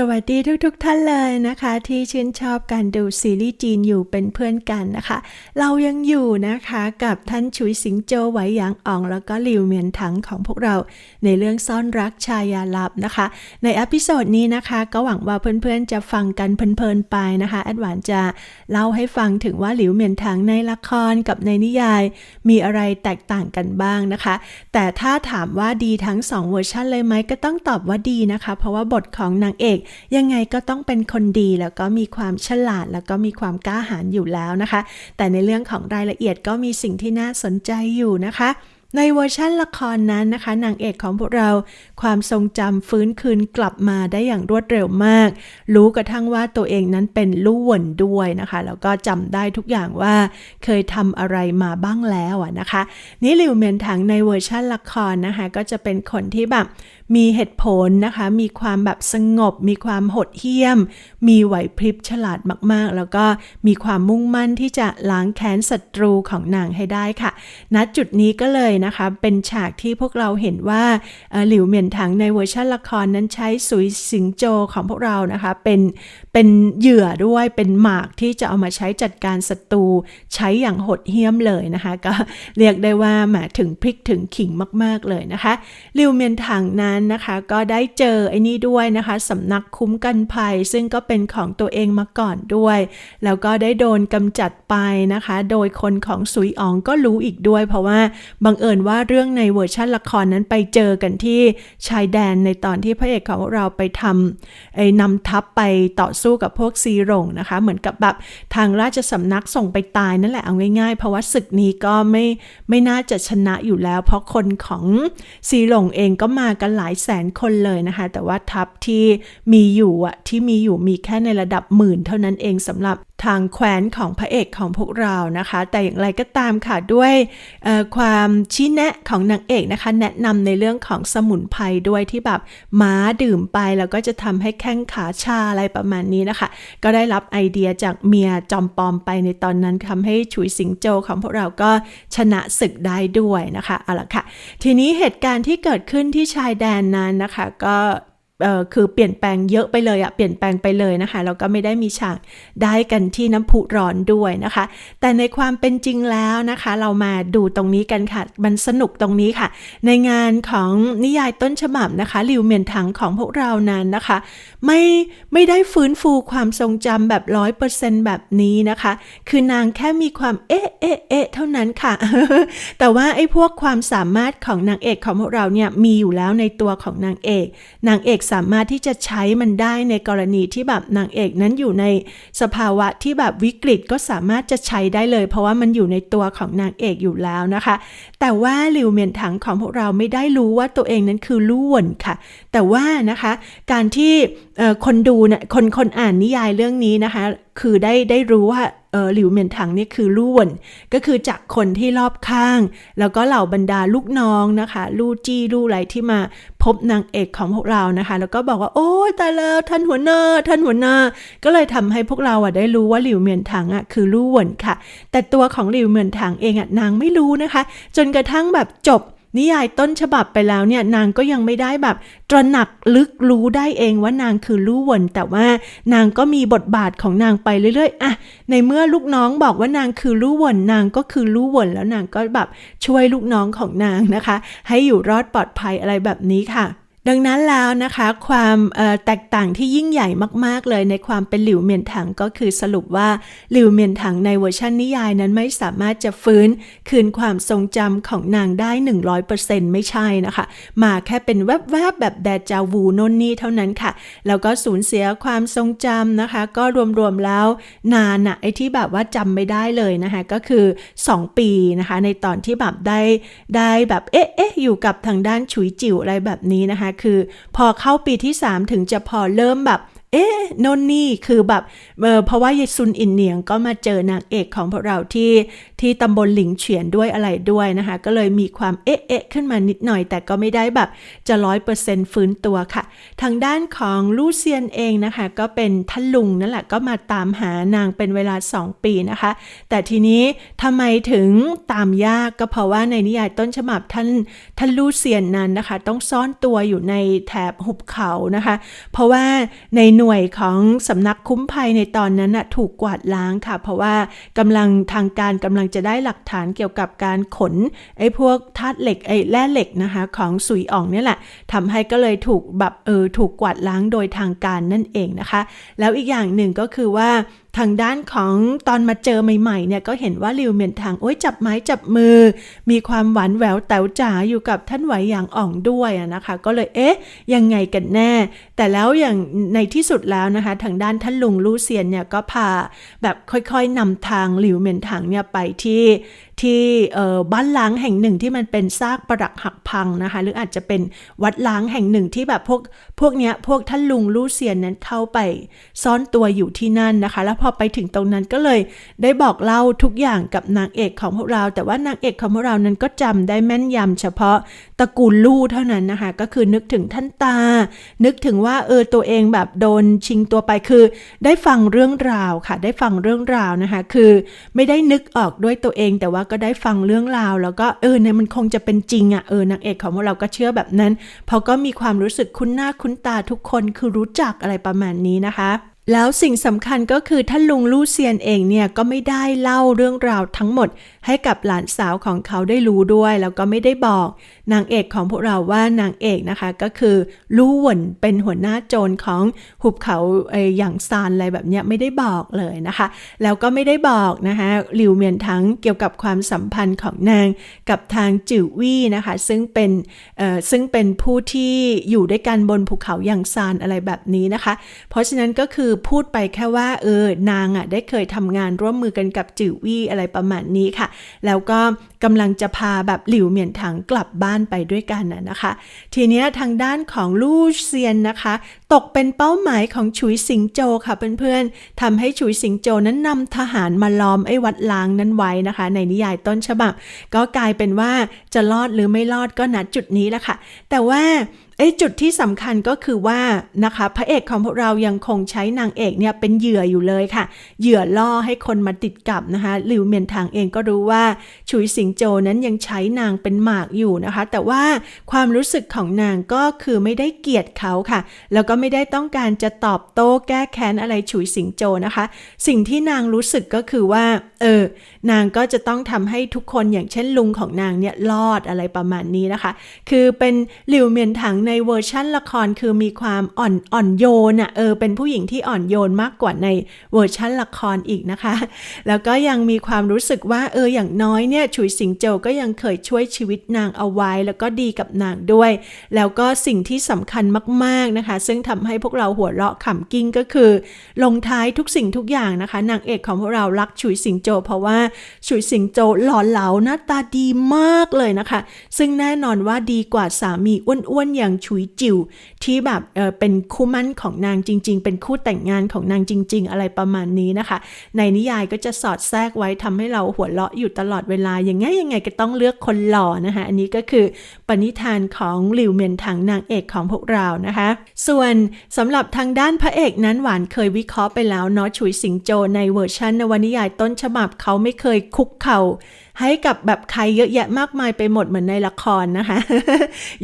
สวัสดีทุกๆทท่านเลยนะคะ ที่ชื่นชอบการดูซีรีส์จีนอยู่เป็นเพื่อนกันนะคะ เรายังอยู่นะคะกับท่านชุยสิงโจไหวหยางอ่อง แล้วก็หลิวเหมียนถังของพวกเราในเรื่องซ่อนรักชายาลับนะคะ ในอพิโซดนี้นะคะ ก็หวังว่าเพื่อนๆจะฟังกันเพลินๆไปนะคะแอดวานจะเล่าให้ฟังถึงว่าหลิวเหมียนถังในละครกับในนิยาย มีอะไรแตกต่างกันบ้างนะคะ แต่ถ้าถามว่าดีทั้งสองเวอร์ชันเลยไหมก็ต้องตอบว่าดีนะคะ เพราะว่าบทของนางเอกยังไงก็ต้องเป็นคนดีแล้วก็มีความฉลาด แล้วก็มีความกล้าหาญอยู่แล้วนะคะ แต่ในเรื่องของรายละเอียดก็มีสิ่งที่น่าสนใจอยู่นะคะ ในเวอร์ชั่นละครนั้นนะคะนางเอกของพวกเราความทรงจำฟื้นคืนกลับมาได้อย่างรวดเร็วมาก รู้กระทั่งว่าตัวเองนั้นเป็นลู่วนด้วยนะคะ แล้วก็จำได้ทุกอย่างว่าเคยทำอะไรมาบ้างแล้วนะคะนี่ลิวเมียนถังในเวอร์ชั่นละครนะคะก็จะเป็นคนที่แบบมีเหตุผลนะคะ มีความแบบสงบ มีความหดเหี้ยม มีไหวพริบฉลาดมากๆ แล้วก็มีความมุ่งมั่นที่จะล้างแค้นศัตรูของนางให้ได้ค่ะณจุดนี้ก็เลยนะคะ เป็นฉากที่พวกเราเห็นว่าหลิวเหมียนถังในเวอร์ชันละครนั้นใช้สุยสิงโจของพวกเรานะคะ เป็น เป็นเหยื่อด้วยเป็นหมากที่จะเอามาใช้จัดการศัตรูใช้อย่างหดเหี้ยมเลยนะคะ ก็เรียกได้ว่าแหมถึงพริกถึงขิงมากๆเลยนะคะลิวเมียนถังนั้นนะคะก็ได้เจอไอ้นี่ด้วยนะคะสำนักคุ้มกันภัย ซึ่งก็เป็นของตัวเองมาก่อนด้วย แล้วก็ได้โดนกำจัดไปนะคะ โดยคนของสุยอองก็รู้อีกด้วย เพราะว่าบังเอิญว่าเรื่องในเวอร์ชันละครนั้นไปเจอกันที่ชายแดนในตอนที่พระเอกของเราไปทำไอ้นำทัพไปต่อสู้กับพวกซีหลงนะคะ เหมือนกับแบบทางราชสำนักส่งไปตายนั่นแหละเอาง่ายๆ เพราะว่าศึกนี้ก็ไม่ไม่น่าจะชนะอยู่แล้ว เพราะคนของซีหลงเองก็มากันหลายแสนคนเลยนะคะ แต่ว่าทัพที่มีอยู่อะที่มีอยู่มีแค่ในระดับหมื่นเท่านั้นเองสำหรับ ทางแคว้นของพระเอกของพวกเรานะคะ แต่อย่างไรก็ตามค่ะด้วยความชี้แนะของนางเอกนะคะ แนะนำในเรื่องของสมุนไพรด้วยที่แบบม้าดื่มไปแล้วก็จะทำให้แข้งขาชาอะไรประมาณนี้นะคะ ก็ได้รับไอเดียจากเมียจอมปลอมไปในตอนนั้นทำให้ฉุยสิงโจของพวกเราก็ชนะศึกได้ด้วยนะคะเอาละค่ะ ทีนี้เหตุการณ์ที่เกิดขึ้นที่ชายแดนนั้นนะคะ ก็ คือเปลี่ยนแปลงเยอะไปเลยอะเปลี่ยนแปลงไปเลยนะคะแล้วก็ไม่ได้มีฉากได้กันที่น้ำพุร้อนด้วยนะคะ แต่ในความเป็นจริงแล้วนะคะ เรามาดูตรงนี้กันค่ะ มันสนุกตรงนี้ค่ะ ในงานของนิยายต้นฉบับนะคะลิวเมียนถังของพวกเรานั้นนะคะ ไม่ไม่ได้ฟื้นฟูความทรงจำแบบร้อยเปอร์เซนต์แบบนี้นะคะ คือนางแค่มีความเอ๊ะเอ๊ะเอ๊ะเท่านั้นค่ะ แต่ว่าไอ้พวกความสามารถของนางเอกของพวกเราเนี่ยมีอยู่แล้วในตัวของนางเอก นางเอกสามารถที่จะใช้มันได้ในกรณีที่แบบนางเอกนั้นอยู่ในสภาวะที่แบบวิกฤตก็สามารถจะใช้ได้เลย เพราะว่ามันอยู่ในตัวของนางเอกอยู่แล้วนะคะ แต่ว่าลิวเมียนถังของพวกเราไม่ได้รู้ว่าตัวเองนั้นคือลู่วนค่ะ แต่ว่านะคะการที่คนดูเนี่ยคนคนอ่านนิยายเรื่องนี้นะคะ คือได้ได้รู้ว่า เออหลิวเหมียนถังเนี่ยคือลู่วนก็คือจากคนที่รอบข้าง แล้วก็เหล่าบรรดาลูกน้องนะคะลู่จี้ลู่อะไรที่มาพบนางเอกของพวกเรานะคะ แล้วก็บอกว่า โอ้ยตายแล้วท่านหัวหน้าท่านหัวหน้า ก็เลยทำให้พวกเราอะได้รู้ว่าหลิวเหมียนถังอะคือลู่วนค่ะ แต่ตัวของหลิวเหมียนถังเองอะนางไม่รู้นะคะ จนกระทั่งแบบจบ นิยายต้นฉบับไปแล้วเนี่ยนางก็ยังไม่ได้แบบตระหนักลึกรู้ได้เองว่านางคือลู่วน แต่ว่านางก็มีบทบาทของนางไปเรื่อยๆอะในเมื่อลูกน้องบอกว่านางคือลู่วน นางก็คือลู่วนแล้วนางก็แบบช่วยลูกน้องของนางนะคะ ให้อยู่รอดปลอดภัยอะไรแบบนี้ค่ะ ดังนั้นแล้วนะคะความแตกต่างที่ยิ่งใหญ่มาก ๆ เลยในความเป็นหลิวเมียนถังก็คือสรุปว่าหลิวเมียนถังในเวอร์ชันนิยายนั้นไม่สามารถจะฟื้นคืนความทรงจำของนางได้ 100%ไม่ใช่นะคะ มาแค่เป็นแวบๆแบบแดจาวูโน่นนี่เท่านั้นค่ะ แล้วก็สูญเสียความทรงจำนะคะ ก็รวมๆแล้วนานอะไอที่แบบว่าจำไม่ได้เลยนะคะก็คือ 2 ปีนะคะในตอนที่แบบได้ได้แบบเอ๊ะเอ๊ะอยู่กับทางด้านฉุยจิ๋วอะไรแบบนี้นะคะคือ พอเข้าปีที่ 3 ถึงจะพอเริ่มแบบ เอ๊ะโนนนี่คือแบบเออเพราะว่ายายซุนอินเนียงก็มาเจอนางเอกของพวกเราที่ที่ตำบลหลิงเฉียนด้วยอะไรด้วยนะคะ ก็เลยมีความเอ๊ะเอ๊ะขึ้นมานิดหน่อย แต่ก็ไม่ได้แบบจะร้อยเปอร์เซ็นต์ฟื้นตัวค่ะ ทางด้านของลูเซียนเองนะคะ ก็เป็นท่านลุงนั่นแหละก็มาตามหานางเป็นเวลา 2 ปีนะคะ แต่ทีนี้ทำไมถึงตามยากก็เพราะว่าในนิยายต้นฉบับท่านท่านลูเซียนนั้นนะคะ ต้องซ่อนตัวอยู่ในแถบหุบเขานะคะ เพราะว่าในหน่วยของสำนักคุ้มภัยในตอนนั้นนะถูกกวาดล้างค่ะ เพราะว่ากำลังทางการกำลังจะได้หลักฐานเกี่ยวกับการขนไอ้พวกธาตุเหล็กไอ้แร่เหล็กนะคะของสุยอ่องเนี่ยแหละทำให้ก็เลยถูกแบบเออถูกกวาดล้างโดยทางการนั่นเองนะคะ แล้วอีกอย่างหนึ่งก็คือว่าทางด้านของตอนมาเจอใหม่ๆเนี่ยก็เห็นว่าลิวเมียนทางโอ้ยจับไม้จับมือ มีความหวานแหววแต๋วจ๋าอยู่กับท่านไหวอย่างอ่องด้วยอะนะคะ ก็เลยเอ๊ะยังไงกันแน่ แต่แล้วอย่างในที่สุดแล้วนะคะ ทางด้านท่านลุงลู่เซียนเนี่ยก็พาแบบค่อยๆนำทางหลิวเมียนถังเนี่ยไปที่ ที่บ้านล้างแห่งหนึ่งที่มันเป็นซากปรักหักพังนะคะ หรืออาจจะเป็นวัดล้างแห่งหนึ่งที่แบบพวกพวกเนี้ยพวกท่านลุงลู่เซียนนั้นเข้าไปซ่อนตัวอยู่ที่นั่นนะคะ แล้วพอไปถึงตรงนั้นก็เลยได้บอกเล่าทุกอย่างกับนางเอกของพวกเรา แต่ว่านางเอกของพวกเรานั้นก็จำได้แม่นยำเฉพาะตระกูลลู่เท่านั้นนะคะ ก็คือนึกถึงท่านตา นึกถึงว่าเออตัวเองแบบโดนชิงตัวไปคือ ได้ฟังเรื่องราวค่ะ ได้ฟังเรื่องราวนะคะ คือไม่ได้นึกออกด้วยตัวเองแต่ว่าก็ได้ฟังเรื่องราว แล้วก็เออเนี่ยมันคงจะเป็นจริงอะ่ะเออนางเอกของพวกเราก็เชื่อแบบนั้นเพราะก็มีความรู้สึกคุ้นหน้าคุ้นตาทุกคนคือรู้จักอะไรประมาณนี้นะคะแล้วสิ่งสำคัญก็คือท่านลุงลู่เซียนเองเนี่ยก็ไม่ได้เล่าเรื่องราวทั้งหมด ให้กับหลานสาวของเขาได้รู้ด้วย แล้วก็ไม่ได้บอกนางเอกของพวกเราว่านางเอกนะคะก็คือลู่หวนเป็นหัวหน้าโจรของหุบเขาไออย่างซานอะไรแบบเนี้ยไม่ได้บอกเลยนะคะ แล้วก็ไม่ได้บอกนะคะหลิวเมียนทั้งเกี่ยวกับความสัมพันธ์ของนางกับทางจิ๋ววี่นะคะ ซึ่งเป็นเอ่อซึ่งเป็นผู้ที่อยู่ด้วยกันบนภูเขาอย่างซานอะไรแบบนี้นะคะ เพราะฉะนั้นก็คือพูดไปแค่ว่าเออนางอะได้เคยทำงานร่วมมือกันกับจิ๋ววี่อะไรประมาณนี้ค่ะแล้วก็กำลังจะพาแบบหลิวเหมียนถังกลับบ้านไปด้วยกันนะคะ ทีนี้ทางด้านของลู่เซียนนะคะ ตกเป็นเป้าหมายของฉุยสิงโจค่ะเพื่อนๆทำให้ฉุยสิงโจนั้นนำทหารมาล้อมไอ้วัดล้างนั้นไว้นะคะ ในนิยายต้นฉบับ ก็กลายเป็นว่าจะรอดหรือไม่รอดก็นัดจุดนี้แหละค่ะ แต่ว่า ไอ้จุดที่สำคัญก็คือว่านะคะพระเอกของพวกเรายังคงใช้นางเอกเนี่ยเป็นเหยื่ออยู่เลยค่ะ เหยื่อล่อให้คนมาติดกับนะคะหลิวเมียนทางเองก็รู้ว่าฉุยสิงโจนั้นยังใช้นางเป็นหมากอยู่นะคะ แต่ว่าความรู้สึกของนางก็คือไม่ได้เกลียดเขาค่ะ แล้วก็ไม่ได้ต้องการจะตอบโต้แก้แค้นอะไรฉุยสิงโจนะคะ สิ่งที่นางรู้สึกก็คือว่าเออนางก็จะต้องทำให้ทุกคนอย่างเช่นลุงของนางเนี่ยรอดอะไรประมาณนี้นะคะ คือเป็นหลิวเมียนถังในเวอร์ชั่นละครคือมีความอ่อนอ่อนโยนอะ่ะเออเป็นผู้หญิงที่อ่อนโยนมากกว่าในเวอร์ชั่นละครอีกนะคะ แล้วก็ยังมีความรู้สึกว่าเอออย่างน้อยเนี่ยฉุยสิงโจก็ยังเคยช่วยชีวิตนางเอาไว้ แล้วก็ดีกับนางด้วย แล้วก็สิ่งที่สำคัญมากๆนะคะ ซึ่งทำให้พวกเราหัวเราะขำกิ้งก็คือ ลงท้ายทุกสิ่งทุกอย่างนะคะนางเอกของพวกเรารักฉุยสิงโจ เพราะว่าฉุยสิงโจหล่อเหลาหน้าตาดีมากเลยนะคะ ซึ่งแน่นอนว่าดีกว่าสามีอ้วนๆอย่างฉุยจิ๋วที่แบบเออเป็นคู่มั่นของนางจริง ๆ เป็นคู่แต่งงานของนางจริง ๆ อะไรประมาณนี้นะคะ ในนิยายก็จะสอดแทรกไว้ทำให้เราหัวเราะอยู่ตลอดเวลาอย่างไงยังไงก็ต้องเลือกคนหล่อนะคะ อันนี้ก็คือปณิธานของหลิวเมียนถังนางเอกของพวกเรานะคะ ส่วนสำหรับทางด้านพระเอกนั้นหวานเคยวิเคราะห์ไปแล้วเนาะฉุยสิงโจในเวอร์ชันนวนิยายต้นฉบับเขาไม่เคยคุกเข่าให้กับแบบใครเยอะแยะมากมายไปหมดเหมือนในละครนะคะ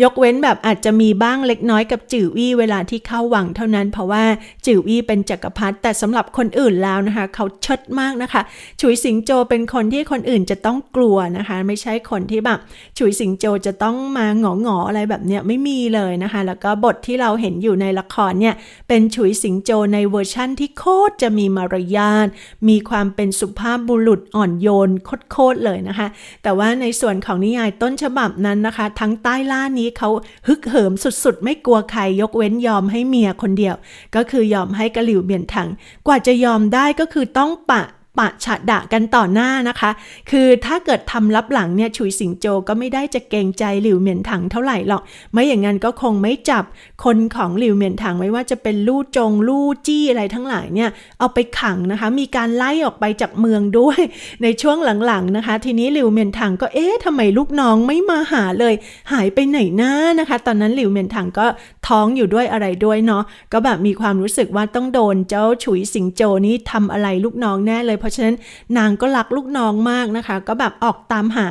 ยกเว้นแบบอาจจะมีบ้างเล็กน้อยกับจิ๋วอี้เวลาที่เข้าวังเท่านั้น เพราะว่าจิ๋วอี้เป็นจักรพรรดิแต่สำหรับคนอื่นแล้วนะคะ เขาเชิดมากนะคะ ฉุยสิงโจเป็นคนที่คนอื่นจะต้องกลัวนะคะ ไม่ใช่คนที่แบบฉุยสิงโจจะต้องมาหงอหงออะไรแบบเนี้ยไม่มีเลยนะคะ แล้วก็บทที่เราเห็นอยู่ในละครเนี่ยเป็นฉุยสิงโจในเวอร์ชั่นที่โคตรจะมีมารยาทมีความเป็นสุภาพบุรุษอ่อนโยนโคตรเลยนะคะ แต่ว่าในส่วนของนิยายต้นฉบับนั้นนะคะ ทั้งใต้ล่านี้เขาฮึกเหิมสุดๆ ไม่กลัวใครยกเว้นยอมให้เมียคนเดียว ก็คือยอมให้กะหลิวเบียนถัง กว่าจะยอมได้ก็คือต้องปะ ปะฉะดะกันต่อหน้านะคะ คือถ้าเกิดทำลับหลังเนี่ยฉุยสิงโจก็ไม่ได้จะเกรงใจหลิวเหมียนถังเท่าไหร่หรอก ไม่อย่างนั้นก็คงไม่จับคนของหลิวเหมียนถังไม่ว่าจะเป็นลู่จงลู่จี้อะไรทั้งหลายเนี่ยเอาไปขังนะคะ มีการไล่ออกไปจากเมืองด้วยในช่วงหลังๆนะคะ ทีนี้หลิวเหมียนถังก็เอ๊ะทำไมลูกน้องไม่มาหาเลย หายไปไหนนะนะคะ ตอนนั้นหลิวเหมียนถังก็ท้องอยู่ด้วยอะไรด้วยเนาะก็แบบมีความรู้สึกว่าต้องโดนเจ้าฉุยสิงโจนี่ทำอะไรลูกน้องแน่เลยราะฉะนั้นนางก็รักลูกน้องมากนะคะ ก็แบบออกตามหา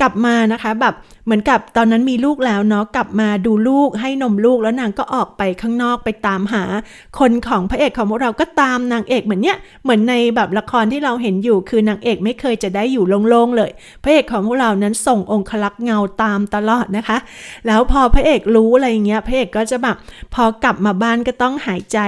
กลับมานะคะ แบบ เหมือนกับตอนนั้นมีลูกแล้วเนาะกลับมาดูลูกให้นมลูกแล้วนางก็ออกไปข้างนอกไปตามหา คนของพระเอกของพวกเราก็ตามนางเอกเหมือนเนี้ยเหมือนในแบบละครที่เราเห็นอยู่คือนางเอกไม่เคยจะได้อยู่โล่งๆเลย พระเอกของพวกเรานั้นส่งองคลักษ์เงาตามตลอดนะคะ แล้วพอพระเอกรู้อะไรอย่างเงี้ยพระเอกก็จะแบบพอกลับมาบ้านก็ต้องหายใจ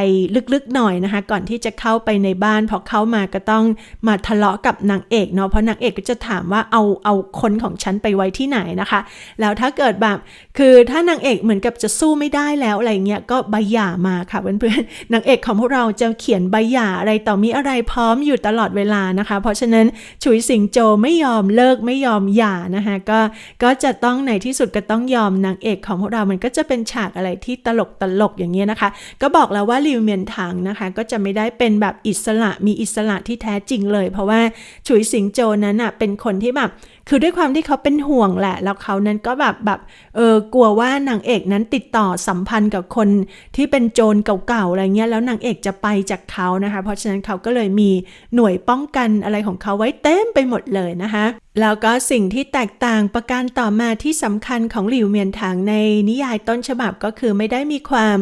ลึกๆหน่อยนะคะ ก่อนที่จะเข้าไปในบ้านพอเข้ามาก็ต้องมาทะเลาะกับนางเอกเนาะเพราะนางเอกก็จะถามว่าเอาเอาคนของฉันไปไว้ที่ไหนนะคะแล้วถ้าเกิดแบบคือถ้านางเอกเหมือนกับจะสู้ไม่ได้แล้วอะไรเงี้ยก็ใบหย่ามาค่ะเพื่อนๆนางเอกของพวกเราจะเขียนใบหย่าอะไรต่อมีอะไรพร้อมอยู่ตลอดเวลานะคะ เพราะฉะนั้นฉุยสิงโจไม่ยอมเลิกไม่ยอมหย่านะคะก็ก็จะต้องในที่สุดก็ต้องยอมนางเอกของพวกเรามันก็จะเป็นฉากอะไรที่ตลกตลกอย่างเงี้ยนะคะ ก็บอกแล้วว่าลิวเมียนถังนะคะ ก็จะไม่ได้เป็นแบบอิสระมีอิสระที่แท้จริงเลย เพราะว่าฉุยสิงโจนั้นอะเป็นคนที่แบบ คือด้วยความที่เขาเป็นห่วงแหละ แล้วเขานั้นก็แบบแบบเออกลัวว่านางเอกนั้นติดต่อสัมพันธ์กับคนที่เป็นโจรเก่าๆอะไรเงี้ยแล้วนางเอกจะไปจากเขานะคะ เพราะฉะนั้นเขาก็เลยมีหน่วยป้องกันอะไรของเขาไว้เต็มไปหมดเลยนะคะ แล้วก็สิ่งที่แตกต่างประการต่อมาที่สำคัญของหลิวเมียนถังในนิยายต้นฉบับก็คือไม่ได้มีความ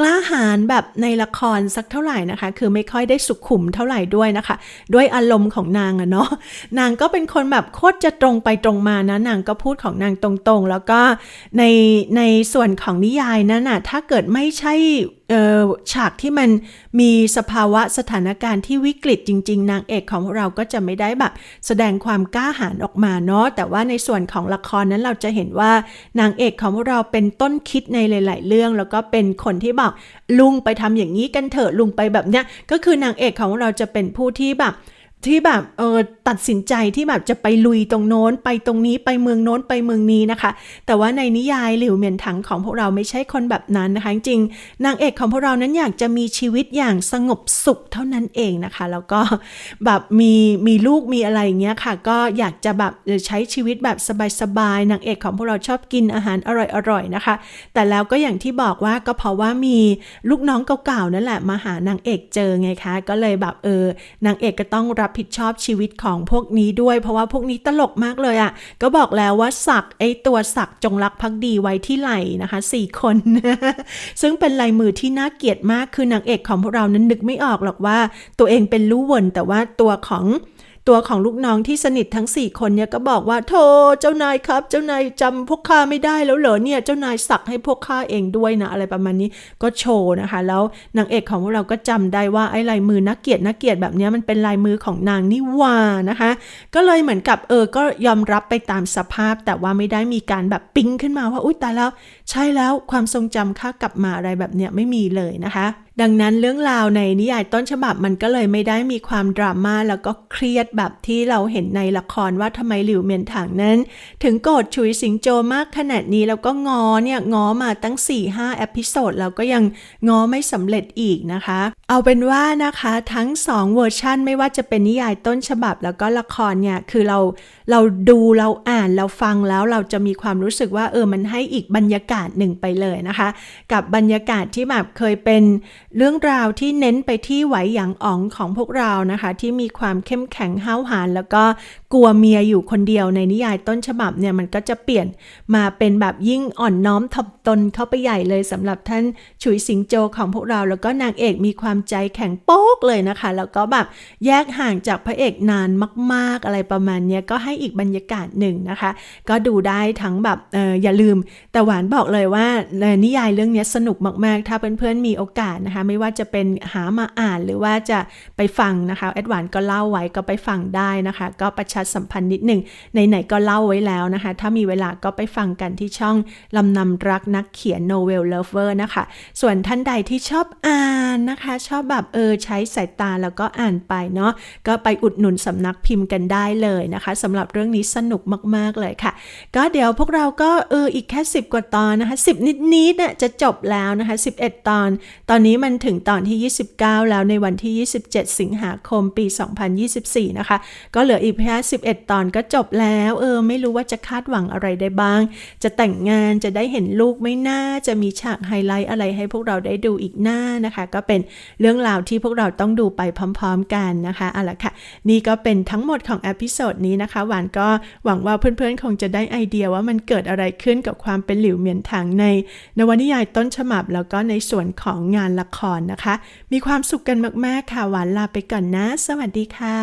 กล้าหาญแบบในละครสักเท่าไหร่นะคะ คือไม่ค่อยได้สุขุมเท่าไหร่ด้วยนะคะ ด้วยอารมณ์ของนางอะเนาะนางก็เป็นคนแบบโคตรจะตรงไปตรงมานะนางก็พูดของนางตรงๆ แล้วก็ในในส่วนของนิยายนั้นนะถ้าเกิดไม่ใช่ฉากที่มัน มีสภาวะสถานการณ์ที่วิกฤตจริง ๆ นางเอกของเราก็จะไม่ได้แบบ แสดงความกล้าหาญออกมาเนาะแต่ว่าในส่วนของละครนั้นเราจะเห็นว่านางเอกของเราเป็นต้นคิดในหลาย ๆ เรื่อง แล้วก็เป็นคนที่บอกลุงไปทำอย่างนี้กันเถอะลุงไปแบบเนี้ยก็คือนางเอกของเราจะเป็นผู้ที่แบบ ที่แบบเออตัดสินใจที่แบบจะไปลุยตรงโน้นไปตรงนี้ไปเมืองโน้นไปเมืองนี้นะคะ แต่ว่าในนิยายหลิวเหมียนถังของพวกเราไม่ใช่คนแบบนั้นนะคะ จริงนางเอกของพวกเรานั้นอยากจะมีชีวิตอย่างสงบสุขเท่านั้นเองนะคะ แล้วก็แบบมีมีลูกมีอะไรอย่างเงี้ยค่ะ ก็อยากจะแบบใช้ชีวิตแบบสบายๆนางเอกของพวกเราชอบกินอาหารอร่อยๆนะคะ แต่แล้วก็อย่างที่บอกว่าก็เพราะว่ามีลูกน้องเก่าๆนั่นแหละมาหานางเอกเจอไงคะ ก็เลยแบบเออนางเอกก็ต้องรับผิดชอบชีวิตของพวกนี้ด้วย เพราะว่าพวกนี้ตลกมากเลยอะ่ะ ก็บอกแล้วว่าสักไอตัวสักจงรักภักดีไว้ที่ไหลนะคะสี่คน ซึ่งเป็นลายมือที่น่าเกลียดมากคือนางเอกของพวกเรานั้นนึกไม่ออกหรอกว่า ตัวเองเป็นลู่วนแต่ว่าตัวของ ตัวของลูกน้องที่สนิททั้ง4คนเนี่ยก็บอกว่าโธ่เจ้านายครับ เจ้านายจำพวกข้าไม่ได้แล้วเหรอเนี่ยเจ้านายสักให้พวกข้าเองด้วยนะอะไรประมาณนี้ก็โชว์นะคะ แล้วนางเอกของพวกเราก็จำได้ว่าไอ้ลายมือนักเกียรตินักเกียรติแบบนี้มันเป็นลายมือของนางนี่หว่านะคะ ก็เลยเหมือนกับเออก็ยอมรับไปตามสภาพ แต่ว่าไม่ได้มีการแบบปิ๊งขึ้นมาว่าอุ้ยตายแล้ว ใช่แล้วความทรงจำข้ากลับมาอะไรแบบเนี้ยไม่มีเลยนะคะ ดังนั้นเรื่องราวในนิยายต้นฉบับมันก็เลยไม่ได้มีความดราม่าแล้วก็เครียดแบบที่เราเห็นในละครว่าทำไมหลิวเมียนถังนั้น ถึงโกรธฉุยสิงโจมากขนาดนี้แล้วก็งอเนี่ยงอมาตั้ง 4-5เอพิโซดแล้วก็ยังงอไม่สำเร็จอีกนะคะ เอาเป็นว่านะคะทั้ง 2 เวอร์ชันไม่ว่าจะเป็นนิยายต้นฉบับแล้วก็ละครเนี่ยคือเราเราดูเราอ่านเราฟังแล้วเราจะมีความรู้สึกว่าเออมันให้อีกบรรยากาศหนึ่งไปเลยนะคะ กับบรรยากาศที่แบบเคยเป็น เรื่องราวที่เน้นไปที่ไหวหยางอ๋องของพวกเรานะคะ ที่มีความเข้มแข็งห้าวหาญแล้วก็กลัวเมียอยู่คนเดียวในนิยายต้นฉบับเนี่ยมันก็จะเปลี่ยนมาเป็นแบบยิ่งอ่อนน้อมถ่อมตนเข้าไปใหญ่เลยสำหรับท่านฉุยสิงโจของพวกเรา แล้วก็นางเอกมีความใจแข็งโป๊กเลยนะคะ แล้วก็แบบแยกห่างจากพระเอกนานมาก ๆ อะไรประมาณเนี้ยก็ให้อีกบรรยากาศหนึ่งนะคะ ก็ดูได้ทั้งแบบเอออย่าลืม แต่หวานบอกเลยว่านิยายเรื่องนี้สนุกมากๆ ถ้าเพื่อนๆมีโอกาสนะคะไม่ว่าจะเป็นหามาอ่านหรือว่าจะไปฟังนะคะแอดวานก็เล่าไว้ก็ไปฟังได้นะคะ ก็ประชาสัมพันธ์นิดหนึ่งไหนๆก็เล่าไว้แล้วนะคะ ถ้ามีเวลาก็ไปฟังกันที่ช่องลำนำรักนักเขียน Novel Lover นะคะ ส่วนท่านใดที่ชอบอ่านนะคะ ชอบแบบเออใช้สายตาแล้วก็อ่านไปเนาะก็ไปอุดหนุนสำนักพิมพ์กันได้เลยนะคะสำหรับเรื่องนี้สนุกมากๆเลยค่ะ ก็เดี๋ยวพวกเราก็เอออีกแค่ 10 กว่าตอนนะคะ 10 นิดๆน่ะจะจบแล้วนะคะ 11 ตอน ตอนนี้มันถึงตอนที่ 29 แล้วในวันที่ 27 สิงหาคมปี 2024 นะคะ ก็เหลืออีกแค่11 ตอนก็จบแล้ว เออ ไม่รู้ว่าจะคาดหวังอะไรได้บ้าง จะแต่งงานจะได้เห็นลูกไม่น่า จะมีฉากไฮไลท์อะไรให้พวกเราได้ดูอีกหน้านะคะ ก็เป็นเรื่องราวที่พวกเราต้องดูไปพร้อมๆกันนะคะเอาละค่ะ นี่ก็เป็นทั้งหมดของอพิโซดนี้นะคะ หวานก็หวังว่าเพื่อนๆ คงจะได้ไอเดียว่ามันเกิดอะไรขึ้นกับความเป็นหลิวเหมียนถังในนวนิยายต้นฉบับแล้วก็ในส่วนของงานละครนะคะ มีความสุขกันมาก ๆ ค่ะ หวานลาไปก่อนนะ สวัสดีค่ะ